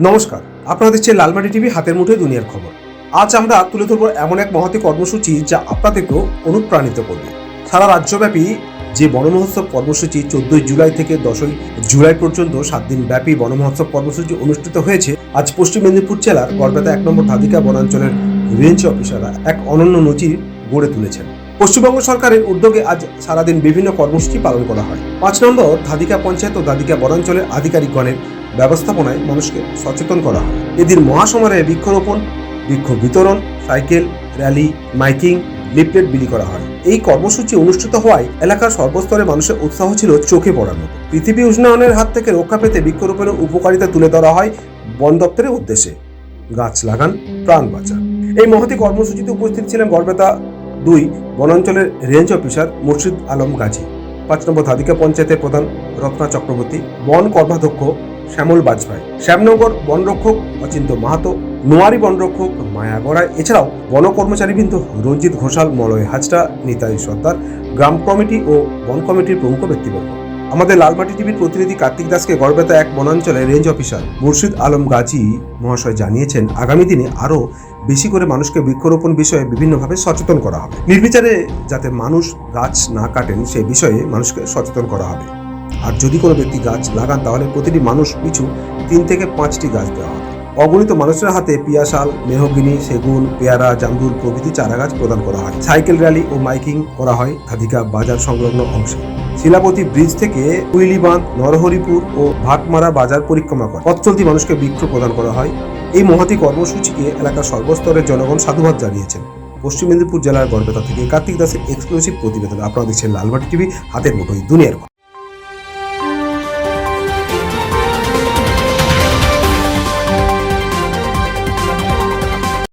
নমস্কার, আপনারা দেখছেন লালমাটি টিভি, হাতের মুঠোয় দুনিয়ার খবর। আজ আমরা তুলে ধরবো এমন এক মহতি কর্মসূচি যা আপনাদেরকেও অনুপ্রাণিত করবে। সারা রাজ্যব্যাপী যে বনমহোৎসব কর্মসূচি চোদ্দই জুলাই থেকে দশই জুলাই পর্যন্ত সাত দিন ব্যাপী বনমহোৎসব কর্মসূচি অনুষ্ঠিত হয়েছে, আজ পশ্চিম মেদিনীপুর জেলার গড়বেতা এক নম্বর ধাদিকা বনাঞ্চলের রেঞ্জ অফিসাররা এক অনন্য নজির গড়ে তুলেছেন। পশ্চিমবঙ্গ সরকারের উদ্যোগে আজ সারাদিন বিভিন্ন কর্মসূচি পালন করা হয়। পাঁচ নম্বর ধাদিকা পঞ্চায়েত ও ধাদিকা বনাঞ্চলের আধিকারিকগণের ব্যবস্থাপনায় মানুষকে সচেতন করা হয়। এদিন মহাসমারোহে বৃক্ষরোপণ, বৃক্ষ বিতরণ, সাইকেল, র্যালি, মাইকিং, লিফলেট বিলি করা হয়। এই কর্মসূচি অনুষ্ঠিত হওয়ায় এলাকার সর্বস্তরে মানুষের উৎসাহ ছিল চোখে পড়ার মতো। পৃথিবী উষ্ণায়নের হাত থেকে রক্ষা পেতে বৃক্ষরোপণের উপকারিতা তুলে ধরা হয় বন দপ্তরের উদ্দেশ্যে। গাছ লাগান, প্রাণ বাঁচান। এই মহতি কর্মসূচিতে উপস্থিত ছিলেন গড়বেতা দুই বনাঞ্চলের রেঞ্জ অফিসার মুর্শিদ আলম গাজী, পাঁচ নম্বর ধাদিকা পঞ্চায়েতের প্রধান রত্না চক্রবর্তী, বন কর্মাধ্যক্ষ শ্যামল বাজপাই শ্যামনগর বনরক্ষক অচিন্ত মাহাতো, নোয়ারি বনরক্ষক মায়া গড়াই, এছাড়াও বন কর্মচারীবৃন্দ রঞ্জিত ঘোষাল, মলয় হাজরা, নিতাই সর্দার, গ্রাম কমিটি ও বন কমিটির প্রমুখ ব্যক্তিবর্গ। আমাদের লালমাটি টিভির প্রতিনিধি কার্তিক দাসকে গড়বেতা এক বনাঞ্চলে রেঞ্জ অফিসার মুর্শিদ আলম গাজী মহাশয় জানিয়েছেন, আগামী দিনে আরও বেশি করে মানুষকে বৃক্ষরোপণ বিষয়ে বিভিন্নভাবে সচেতন করা হবে। নির্বিচারে যাতে মানুষ গাছ না কাটেন সেই বিষয়ে মানুষকে সচেতন করা হবে। আর যদি কোনো ব্যক্তি গাছ লাগান, তাহলে প্রতিটি মানুষ পিছু তিন থেকে পাঁচটি গাছ দেওয়া হবে। অগণিত মানুষের হাতে পিয়াশাল মেহগিনি, সেগুন, পেয়ারা, জামরুল প্রভৃতি চারা গাছ প্রদান করা হয়। সাইকেল র্যালি ও মাইকিং করা হয় ধাদিকা বাজার সংলগ্ন অংশে। শিলাপতি ব্রিজ থেকে কুইলিবাঁধ, নরহরিপুর ও ভাটমারা বাজার পরিক্রমা করে। পথ চলতি মানুষকে বৃক্ষ প্রদান করা হয়। এই মহাতি কর্মসূচিকে এলাকার সর্বস্তরের জনগণ সাধুবাদ জানিয়েছেন। পশ্চিম মেদিনীপুর জেলার গড়বেতা থেকে কার্তিক দাসের এক্সক্লুসিভ প্রতিবেদন। আপনারা দেখছেন লালবাটি টিভি, হাতের মুঠোই দুনিয়ার।